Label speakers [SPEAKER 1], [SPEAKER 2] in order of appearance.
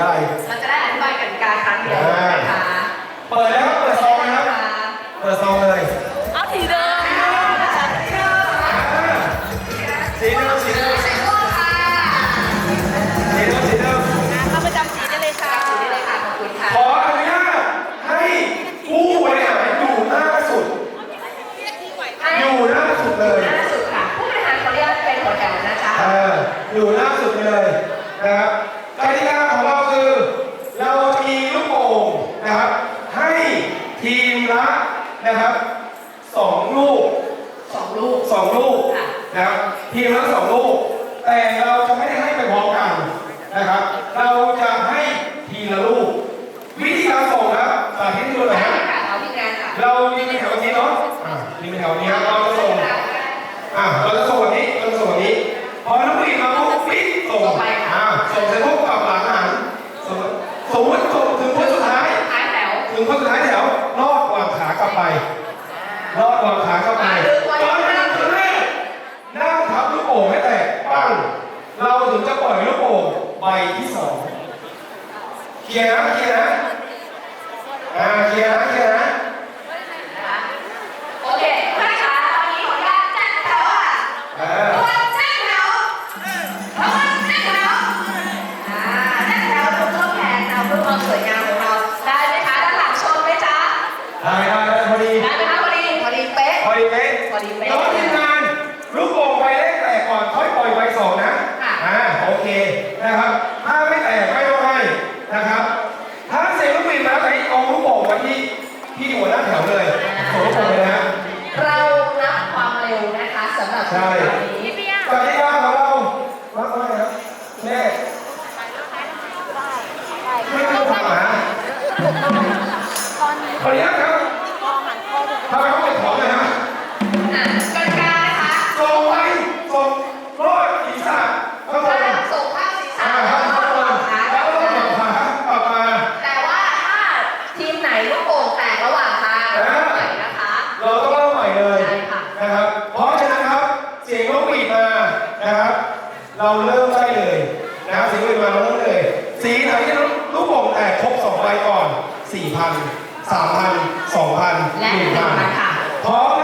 [SPEAKER 1] อะไร
[SPEAKER 2] เราจะได้อธิบายกติกาครั้งเดียวนะคะ
[SPEAKER 1] เปิดแล้วครับเปิดซองนะครับ เปิดซองเลย
[SPEAKER 3] เอาสีเดิม
[SPEAKER 1] สีเดิมสีเดิม
[SPEAKER 2] สีม่วงค่ะ
[SPEAKER 1] สีเดิมสีเดิม
[SPEAKER 3] เอาประจำสีได้เลยค่ะ
[SPEAKER 2] สีนี้เลยค่ะ ขอบคุณค่ะ
[SPEAKER 1] ขออนุญาตให้ผู้บริหารอยู่หน้าสุด อยู่หน้าสุดเลย
[SPEAKER 2] หน้าสุดค่ะ ผู้บริหารขออนุญาตเป็นหัวแถวนะคะ
[SPEAKER 1] เอออยู่หน้าสุดไปเลยนะครับกติกาของเราคือ เราจะมีลูกโป่งนะครับ ให้ทีมละ นะครับสองลูก
[SPEAKER 2] สองลูก
[SPEAKER 1] สองลูก
[SPEAKER 2] ค่ะ
[SPEAKER 1] นะครับทีมละสองลูก แต่เราจะไม่ได้ให้ไปพร้อมกันนะครับ เราจะให้ทีละลูก วิธีการส่งนะครับสาธิตให้ดูหน่อย
[SPEAKER 2] ใช่
[SPEAKER 1] ฮะ
[SPEAKER 2] ค่ะเอาที่งานค่ะ
[SPEAKER 1] เรายืนเป็นแถวนี้เนาะอ่ายืนเป็นแถวนี้ครับเราจะส่งอะเราจะส่งแบบนี้เราจะส่งแบบนี้พอน้องผู้หญิงมาปุ๊บปิ๊บส่ง
[SPEAKER 2] ส่งไปค่ะ
[SPEAKER 1] อ่าส่งเสร็จปุ๊บกลับหลังหันส่งสมมติส่งถึงคนสุดท้าย
[SPEAKER 2] ท้ายแถว
[SPEAKER 1] ถึงคนสุดท้ายแถวลอดวางขากลับไป ลอดวางขาเข้าไปตอนนั่งคนแรกนั่งทับลูกโป่งให้แตกปั้งเราถึงจะปล่อยลูกโป่งใบที่สองเคลียร์นะเคลียร์นะ
[SPEAKER 2] ดี
[SPEAKER 1] เป๊ะพอดีเป๊ะน้องทีมงานลูกโป่งใบแรกแตกก่อนค่อยปล่อยใบสองนะ
[SPEAKER 2] ค่ะ
[SPEAKER 1] อ่าโอเคนะครับ ถ้าไม่แตกไม่ต้องให้นะครับ ถ้าเสียงลูกบินมาไหนเอาลูกโป่งไว้ที่ที่หัวหน้าแถวเลยส่งลูกโป่งเลยนะ
[SPEAKER 2] เรานับความเร็วนะคะสำหรับ
[SPEAKER 1] ใช่
[SPEAKER 2] กิจกรรมนี้
[SPEAKER 3] พี่เปีย
[SPEAKER 1] กติกาของเราว่าไงครับแม่ไม่ นะครับ เราเริ่มได้เลยนะครับเสียงลูกบีดมาเราเริ่มเลย สีไหนที่ลูกโป่งแตกครบสองใบก่อน4,000 3,000 2,000
[SPEAKER 2] และ
[SPEAKER 1] 1,000
[SPEAKER 2] 1,000ค่ะ
[SPEAKER 1] พร้อมนะครับ